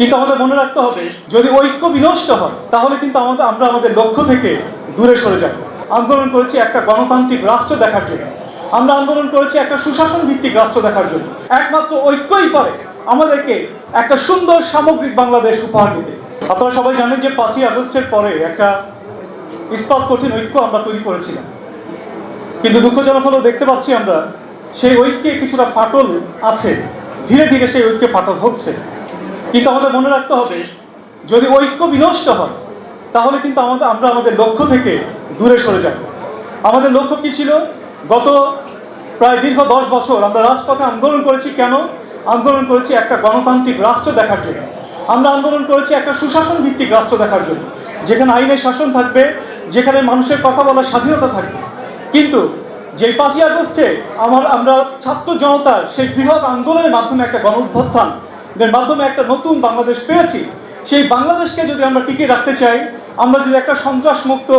কিন্তু আমাদের মনে রাখতে হবে? যদি ঐক্য বিনষ্ট হয়, তাহলে কিন্তু আমাদের আমরা আমাদের লক্ষ্য থেকে দূরে সরে যাব। আন্দোলন করেছি একটা গণতান্ত্রিক রাষ্ট্র দেখার জন্য। আমরা আন্দোলন করেছি একটা সুশাসন ভিত্তিক রাষ্ট্র দেখার জন্য। একমাত্র ঐক্যই পারে আমাদেরকে একটা সুন্দর সামগ্রিক বাংলাদেশ উপহার দিতে। আপনারা সবাই জানেন যে পাঁচই আগস্টের পরে একটা ইস্পাত কঠিন ঐক্য আমরা তৈরি করেছিলাম। কিন্তু দুঃখজনক হলেও দেখতে পাচ্ছি আমরা, সেই ঐক্যে কিছুটা ফাটল আছে। ধীরে ধীরে সেই ঐক্যে ফাটল হচ্ছে। কিন্তু আমাদের মনে রাখতে হবে? যদি ঐক্য বিনষ্ট হয়, তাহলে কিন্তু আমাদের, আমরা আমাদের লক্ষ্য থেকে দূরে সরে যাব। আমাদের লক্ষ্য কি ছিল? গত প্রায় দীর্ঘ দশ বছর আমরা রাজপথে আন্দোলন করেছি কেন? আন্দোলন করেছি একটা গণতান্ত্রিক রাষ্ট্র দেখার জন্য। আমরা আন্দোলন করেছি একটা সুশাসন ভিত্তিক রাষ্ট্র দেখার জন্য। যেখানে আইনের শাসন থাকবে, যেখানে মানুষের কথা বলার স্বাধীনতা থাকবে। কিন্তু যে পাঁচই আগস্টে আমার, আমরা ছাত্র জনতার সেই বৃহৎ আন্দোলনের মাধ্যমে একটা গণ মাধ্যমে একটা নতুন বাংলাদেশ পেয়েছি। সেই বাংলাদেশকে যদি আমরা টিকিয়ে রাখতে চাই, আমরা যদি একটা সন্ত্রাস মুক্ত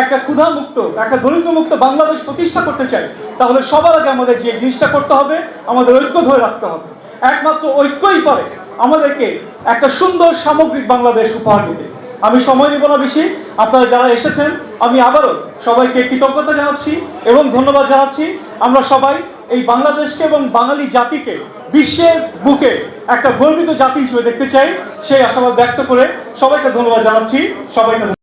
একটা ক্ষুধা মুক্ত একটা দরিদ্র মুক্ত বাংলাদেশ প্রতিষ্ঠা করতে চাই, তাহলে সবার আগে আমাদের যে জিনিসটা করতে হবে, আমাদের ঐক্য ধরে রাখতে হবে। একমাত্র ঐক্যই পারে আমাদেরকে একটা সুন্দর সামগ্রিক বাংলাদেশ উপহার দিতে। আমি সময় নেব না বেশি, আপনারা যারা এসেছেন, আমি আবারও সবাইকে কৃতজ্ঞতা জানাচ্ছি এবং ধন্যবাদ জানাচ্ছি। আমরা সবাই এই বাংলাদেশকে এবং বাঙালি জাতিকে বিশ্বের বুকে একটা গর্বিত জাতি হিসেবে দেখতে চাই, সেই আশাবাদ ব্যক্ত করে সবাইকে ধন্যবাদ জানাচ্ছি সবাইকে।